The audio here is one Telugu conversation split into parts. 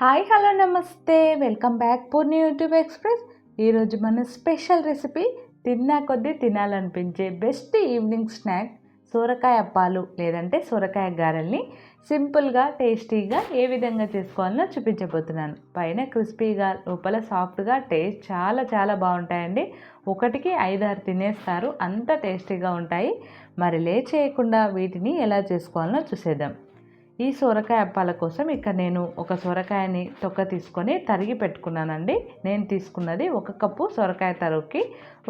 హాయ్ హలో నమస్తే. Welcome back Poorni YouTube express. ఈరోజు మన స్పెషల్ రెసిపీ తిన్నా కొద్దీ తినాలనిపించే బెస్ట్ ఈవినింగ్ స్నాక్ సొరకాయ అప్పాలు లేదంటే సొరకాయ గారెల్ని సింపుల్గా టేస్టీగా ఏ విధంగా చేసుకోవాలో చూపించబోతున్నాను. పైన క్రిస్పీగా లోపల సాఫ్ట్గా టేస్ట్ చాలా చాలా బాగుంటాయండి. ఒకటికి ఐదారు తినేస్తారు. అంత టేస్టీగా ఉంటాయి. మరి లే చేయకుండా వీటిని ఎలా చేసుకోవాలో చూసేద్దాం. ఈ సొరకాయ అప్పాల కోసం ఇక్కడ నేను ఒక సొరకాయని తొక్క తీసుకొని తరిగి పెట్టుకున్నానండి. నేను తీసుకున్నది ఒక కప్పు సొరకాయ తరుగుకి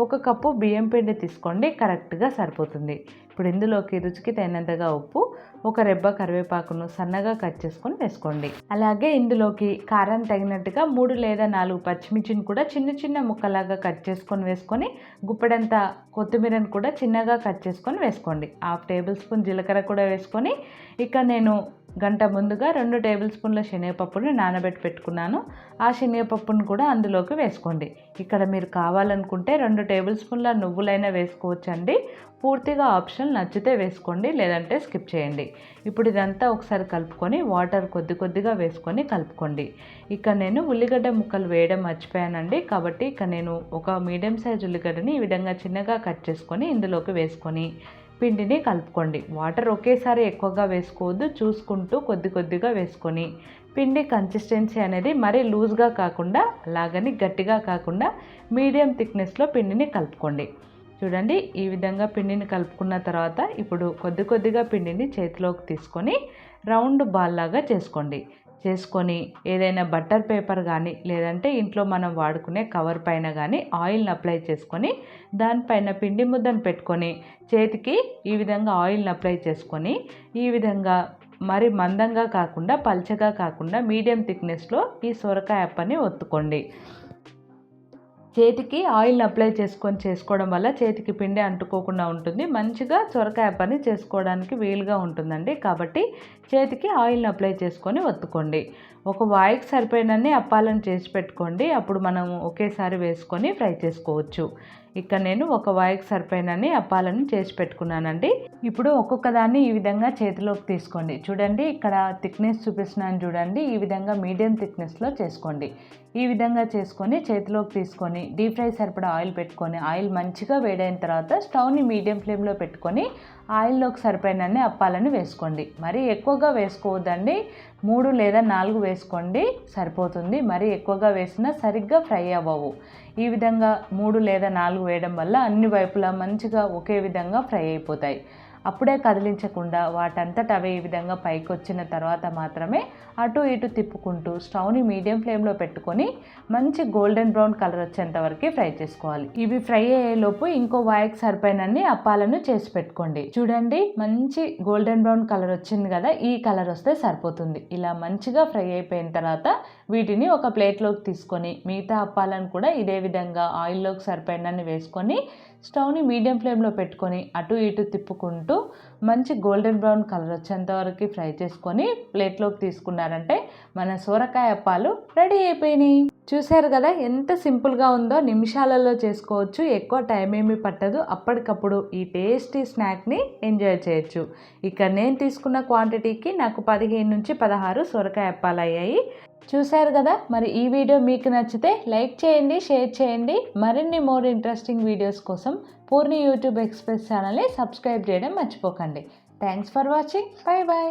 ఒక కప్పు బియ్యం పిండి తీసుకోండి కరెక్ట్గా సరిపోతుంది. ఇప్పుడు ఇందులోకి రుచికి తగినంతగా ఉప్పు ఒక రెబ్బ కరివేపాకును సన్నగా కట్ చేసుకొని వేసుకోండి. అలాగే ఇందులోకి కారం తగినట్టుగా మూడు లేదా నాలుగు పచ్చిమిర్చిని కూడా చిన్న చిన్న ముక్కలాగా కట్ చేసుకొని వేసుకొని గుప్పెడంత కొత్తిమీరని కూడా చిన్నగా కట్ చేసుకొని వేసుకోండి. హాఫ్ టేబుల్ స్పూన్ జీలకర్ర కూడా వేసుకొని ఇక నేను గంట ముందుగా రెండు టేబుల్ స్పూన్ల శనగపప్పుని నానబెట్టి పెట్టుకున్నాను. ఆ శనగపప్పును కూడా అందులోకి వేసుకోండి. ఇక్కడ మీరు కావాలనుకుంటే రెండు టేబుల్ స్పూన్ల నువ్వులైనా వేసుకోవచ్చండి. పూర్తిగా ఆప్షన్ నచ్చితే వేసుకోండి లేదంటే స్కిప్ చేయండి. ఇప్పుడు ఇదంతా ఒకసారి కలుపుకొని వాటర్ కొద్ది కొద్దిగా వేసుకొని కలుపుకోండి. ఇక నేను ఉల్లిగడ్డ ముక్కలు వేయడం మర్చిపోయానండి. కాబట్టి ఇక నేను ఒక మీడియం సైజ్ ఉల్లిగడ్డని ఈ విధంగా చిన్నగా కట్ చేసుకొని ఇందులోకి వేసుకొని పిండిని కలుపుకోండి. వాటర్ ఒకేసారి ఎక్కువగా వేసుకోవద్దు. చూసుకుంటూ కొద్ది కొద్దిగా వేసుకొని. పిండి కన్సిస్టెన్సీ అనేది మరీ లూజ్గా కాకుండా అలాగని గట్టిగా కాకుండా మీడియం థిక్నెస్లో పిండిని కలుపుకోండి. చూడండి ఈ విధంగా పిండిని కలుపుకున్న తర్వాత ఇప్పుడు కొద్ది కొద్దిగా పిండిని చేతిలోకి తీసుకొని రౌండ్ బాల్ లాగా చేసుకోండి. చేసుకొని ఏదైనా బట్టర్ పేపర్ కానీ లేదంటే ఇంట్లో మనం వాడుకునే కవర్ పైన కానీ ఆయిల్ని అప్లై చేసుకొని దానిపైన పిండి ముద్దను పెట్టుకొని చేతికి ఈ విధంగా ఆయిల్ని అప్లై చేసుకొని ఈ విధంగా మరి మందంగా కాకుండా పల్చగా కాకుండా మీడియం థిక్నెస్లో ఈ సొరకాయ అప్పని ఒత్తుకోండి. చేతికి ఆయిల్ని అప్లై చేసుకొని చేసుకోవడం వల్ల చేతికి పిండి అంటుకోకుండా ఉంటుంది. మంచిగా సొరకాయ పని చేసుకోవడానికి వీలుగా ఉంటుందండి. కాబట్టి చేతికి ఆయిల్ని అప్లై చేసుకొని ఒత్తుకోండి. ఒక వాయికి సరిపోయినన్ని అప్పాలను చేసి పెట్టుకోండి. అప్పుడు మనం ఒకేసారి వేసుకొని ఫ్రై చేసుకోవచ్చు. ఇక్కడ నేను ఒక వాయికి సరిపోయినన్ని అప్పాలను చేసి పెట్టుకున్నానండి. ఇప్పుడు ఒక్కొక్క దాన్ని ఈ విధంగా చేతిలోకి తీసుకోండి. చూడండి ఇక్కడ థిక్నెస్ చూపిస్తున్నాను చూడండి ఈ విధంగా మీడియం థిక్నెస్లో చేసుకోండి. ఈ విధంగా చేసుకొని చేతిలోకి తీసుకొని డీప్ ఫ్రై సరిపడా ఆయిల్ పెట్టుకొని ఆయిల్ మంచిగా వేడైన తర్వాత స్టవ్ని మీడియం ఫ్లేమ్లో పెట్టుకొని ఆయిల్లోకి సరిపోయినన్ని అప్పాలని వేసుకోండి. మరి ఎక్కువగా వేసుకోవద్దండి. మూడు లేదా నాలుగు వేసుకోండి. సరిపోతుంది. మరి ఎక్కువగా వేసినా సరిగ్గా ఫ్రై అవ్వవు. ఈ విధంగా మూడు లేదా నాలుగు వేయడం వల్ల అన్ని వైపులా మంచిగా ఒకే విధంగా ఫ్రై అయిపోతాయి. అప్పుడే కదిలించకుండా వాటంతట అవే ఈ విధంగా పైకి వచ్చిన తర్వాత మాత్రమే అటు ఇటు తిప్పుకుంటూ స్టవ్ని మీడియం ఫ్లేమ్లో పెట్టుకొని మంచి గోల్డెన్ బ్రౌన్ కలర్ వచ్చేంత వరకు ఫ్రై చేసుకోవాలి. ఇవి ఫ్రై అయ్యేలోపు ఇంకో వాయకు సరిపోయినన్ని అప్పాలను చేసి పెట్టుకోండి. చూడండి మంచి గోల్డెన్ బ్రౌన్ కలర్ వచ్చింది కదా ఈ కలర్ వస్తే సరిపోతుంది. ఇలా మంచిగా ఫ్రై అయిపోయిన తర్వాత వీటిని ఒక ప్లేట్లోకి తీసుకొని మిగతా అప్పాలను కూడా ఇదే విధంగా ఆయిల్లోకి సరిపోయినన్ని వేసుకొని స్టవ్ని మీడియం ఫ్లేమ్లో పెట్టుకొని అటు ఇటు తిప్పుకుంటూ మంచి గోల్డెన్ బ్రౌన్ కలర్ వచ్చేంత వరకు ఫ్రై చేసుకొని ప్లేట్లోకి తీసుకున్నారంటే మన సొరకాయ అప్పాలు రెడీ అయిపోయినాయి. చూశారు కదా ఎంత సింపుల్గా ఉందో నిమిషాలలో చేసుకోవచ్చు ఎక్కువ టైం ఏమీ పట్టదు అప్పటికప్పుడు ఈ టేస్టీ స్నాక్ని ఎంజాయ్ చేయొచ్చు. ఇక నేను తీసుకున్న క్వాంటిటీకి నాకు పదిహేను నుంచి పదహారు సొరకాయ అప్పాలు అయ్యాయి. చూశారు కదా? మరి ఈ వీడియో మీకు నచ్చితే లైక్ చేయండి షేర్ చేయండి. మరిన్ని మోర్ ఇంట్రెస్టింగ్ వీడియోస్ కోసం పూర్ణి యూట్యూబ్ ఎక్స్ప్రెస్ ఛానల్ని సబ్స్క్రైబ్ చేయడం మర్చిపోకండి. Thanks for watching. Bye bye